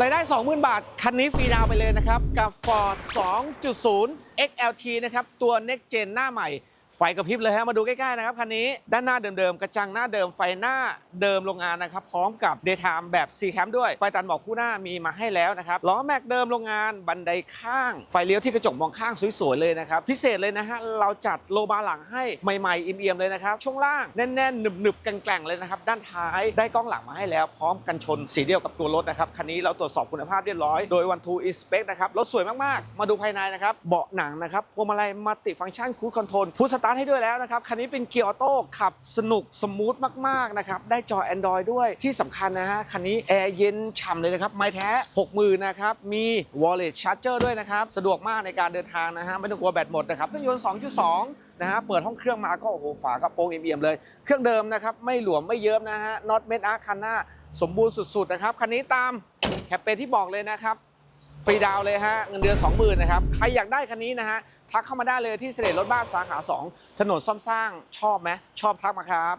รายได้ 20,000 บาท คันนี้ฟรีดาวไปเลยนะครับ กับ Ford 2.0 XLT นะครับ ตัว Next Gen หน้าใหม่ ไฟกระพริบเลยฮะมาดูใกล้ๆนะครับคันนี้ด้านหน้าเดิมๆ กระจังหน้าเดิมไฟหน้าเดิมโรงงานนะครับ พร้อมกับ Daytime แบบ C Cam ด้วย ไฟตันหมอกคู่หน้ามีมาให้แล้วนะครับล้อแม็กเดิมโรงงานบันไดข้าง ไฟเลี้ยวที่กระจกมองข้างสวยๆเลยนะครับ พิเศษเลยนะฮะ เราจัดโลบาร์หลังให้ใหม่ๆ เอี่ยมๆเลยนะครับ ช่วงล่างแน่นๆหนึบๆแกร่งๆเลยนะครับด้านท้ายได้กล้องหลังมาให้แล้ว พร้อมกันชนสีเดียวกับตัวรถนะครับคันนี้เราตรวจสอบคุณภาพเรียบร้อยโดย One Two Inspect นะครับรถสวยมากๆ มาดูภายในนะครับเบาะหนังนะครับพวงมาลัยมัลติฟังก์ชันคู c คอนโทรลพูสตาร์ทให้ด้วยแล้วนะครับ คันนี้เป็นเกียร์ออโต้ขับสนุกสมูทมากๆนะครับ ได้จอ Android ด้วยที่สำคัญนะฮะ คันนี้แอร์เย็นฉ่ำเลยนะครับ ไม้แท้ 60,000นะครับ มี Wallet Charger ด้วยนะครับ สะดวกมากในการเดินทางนะฮะ ไม่ต้องกลัวแบตหมดนะครับเครื่องยนต์ 2.2นะฮะเปิดห้องเครื่องมาก็โอ้โหฝากระโปรงเอี่ยมๆเลย เครื่องเดิมนะครับ ไม่หลวมไม่เยิ้มนะฮะน็อตเม็ดอาร์คันหน้า สมบูรณ์สุดๆนะครับ คันนี้ตามแคปเปญที่บอกเลยนะครับ ฟรีดาวเลยฮะเงินเดือน20,000นะครับใครอยากได้คันนี้นะฮะทักเข้ามาได้เลยที่เสด็จรถบ้านสาขา 2 ถนนซ่อมสร้างชอบไหมชอบทักมาครับ